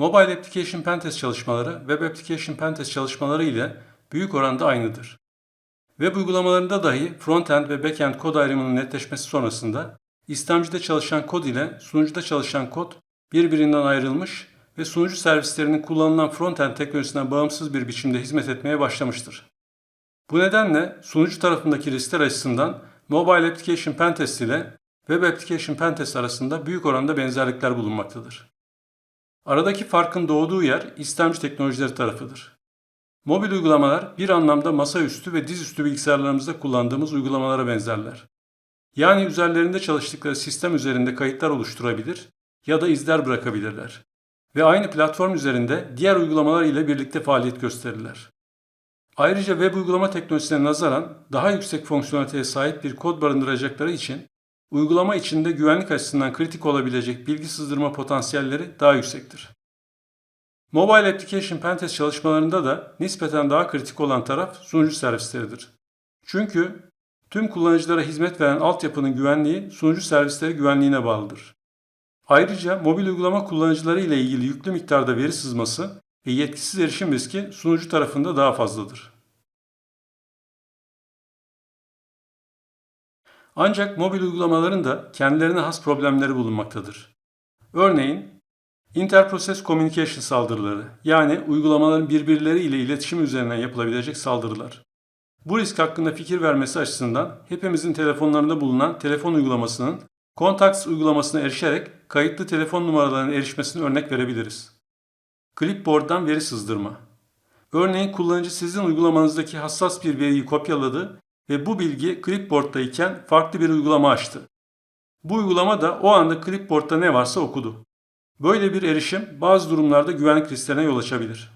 Mobile Application Pentest çalışmaları Web Application Pentest çalışmaları ile büyük oranda aynıdır. Web uygulamalarında dahi frontend ve backend kod ayrımının netleşmesi sonrasında istemcide çalışan kod ile sunucuda çalışan kod birbirinden ayrılmış ve sunucu servislerinin kullanılan frontend teknolojisinden bağımsız bir biçimde hizmet etmeye başlamıştır. Bu nedenle sunucu tarafındaki riskler açısından Mobile Application Pentest ile Web Application Pentest arasında büyük oranda benzerlikler bulunmaktadır. Aradaki farkın doğduğu yer istemci teknolojileri tarafıdır. Mobil uygulamalar bir anlamda masaüstü ve dizüstü bilgisayarlarımızda kullandığımız uygulamalara benzerler. Yani üzerlerinde çalıştıkları sistem üzerinde kayıtlar oluşturabilir ya da izler bırakabilirler. Ve aynı platform üzerinde diğer uygulamalar ile birlikte faaliyet gösterirler. Ayrıca web uygulama teknolojisine nazaran daha yüksek fonksiyoneliteye sahip bir kod barındıracakları için uygulama içinde güvenlik açısından kritik olabilecek bilgi sızdırma potansiyelleri daha yüksektir. Mobile Application Pentest çalışmalarında da nispeten daha kritik olan taraf sunucu servisleridir. Çünkü tüm kullanıcılara hizmet veren altyapının güvenliği sunucu servisleri güvenliğine bağlıdır. Ayrıca mobil uygulama kullanıcıları ile ilgili yüklü miktarda veri sızması ve yetkisiz erişim riski sunucu tarafında daha fazladır. Ancak mobil uygulamaların da kendilerine has problemleri bulunmaktadır. Örneğin Interprocess Communication saldırıları yani uygulamaların birbirleri ile iletişim üzerinden yapılabilecek saldırılar. Bu risk hakkında fikir vermesi açısından hepimizin telefonlarında bulunan telefon uygulamasının Contacts uygulamasına erişerek kayıtlı telefon numaralarına erişmesine örnek verebiliriz. Clipboard'dan veri sızdırma. Örneğin kullanıcı sizin uygulamanızdaki hassas bir veriyi kopyaladı ve bu bilgi Clipboard'dayken farklı bir uygulama açtı. Bu uygulama da o anda Clipboard'da ne varsa okudu. Böyle bir erişim bazı durumlarda güvenlik risklerine yol açabilir.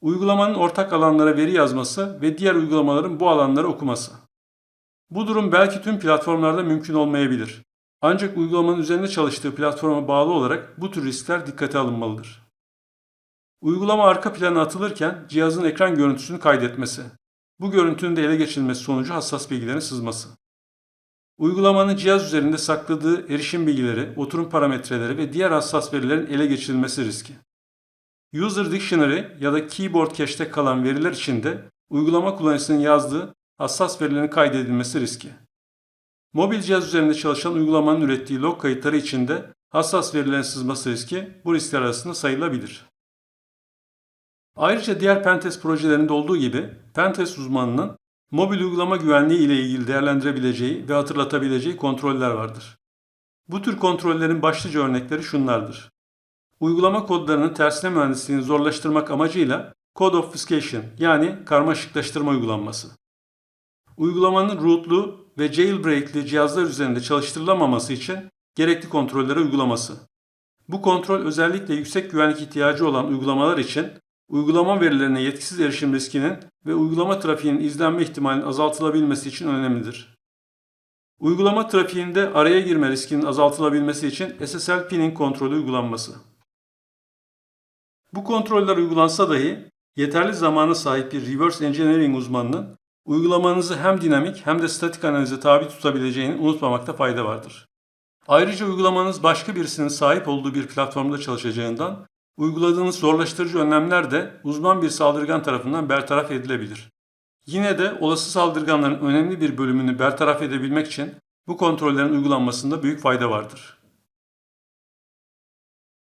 Uygulamanın ortak alanlara veri yazması ve diğer uygulamaların bu alanları okuması. Bu durum belki tüm platformlarda mümkün olmayabilir. Ancak uygulamanın üzerinde çalıştığı platforma bağlı olarak bu tür riskler dikkate alınmalıdır. Uygulama arka plana atılırken cihazın ekran görüntüsünü kaydetmesi. Bu görüntünün de ele geçirilmesi sonucu hassas bilgilerin sızması. Uygulamanın cihaz üzerinde sakladığı erişim bilgileri, oturum parametreleri ve diğer hassas verilerin ele geçirilmesi riski. User Dictionary ya da Keyboard Cache'te kalan veriler içinde uygulama kullanıcısının yazdığı hassas verilerin kaydedilmesi riski. Mobil cihaz üzerinde çalışan uygulamanın ürettiği log kayıtları içinde hassas verilerin sızması riski bu riskler arasında sayılabilir. Ayrıca diğer pentest projelerinde olduğu gibi pentest uzmanının mobil uygulama güvenliği ile ilgili değerlendirebileceği ve hatırlatabileceği kontroller vardır. Bu tür kontrollerin başlıca örnekleri şunlardır. Uygulama kodlarının tersine mühendisliğini zorlaştırmak amacıyla Code Obfuscation yani karmaşıklaştırma uygulanması. Uygulamanın rootlu ve jailbreak'li cihazlar üzerinde çalıştırılamaması için gerekli kontrolleri uygulaması. Bu kontrol özellikle yüksek güvenlik ihtiyacı olan uygulamalar için uygulama verilerine yetkisiz erişim riskinin ve uygulama trafiğinin izlenme ihtimalinin azaltılabilmesi için önemlidir. Uygulama trafiğinde araya girme riskinin azaltılabilmesi için SSL pinning kontrolü uygulanması. Bu kontroller uygulansa dahi yeterli zamana sahip bir reverse engineering uzmanının uygulamanızı hem dinamik hem de statik analize tabi tutabileceğini unutmamakta fayda vardır. Ayrıca uygulamanız başka birisinin sahip olduğu bir platformda çalışacağından uyguladığınız zorlaştırıcı önlemler de uzman bir saldırgan tarafından bertaraf edilebilir. Yine de olası saldırganların önemli bir bölümünü bertaraf edebilmek için bu kontrollerin uygulanmasında büyük fayda vardır.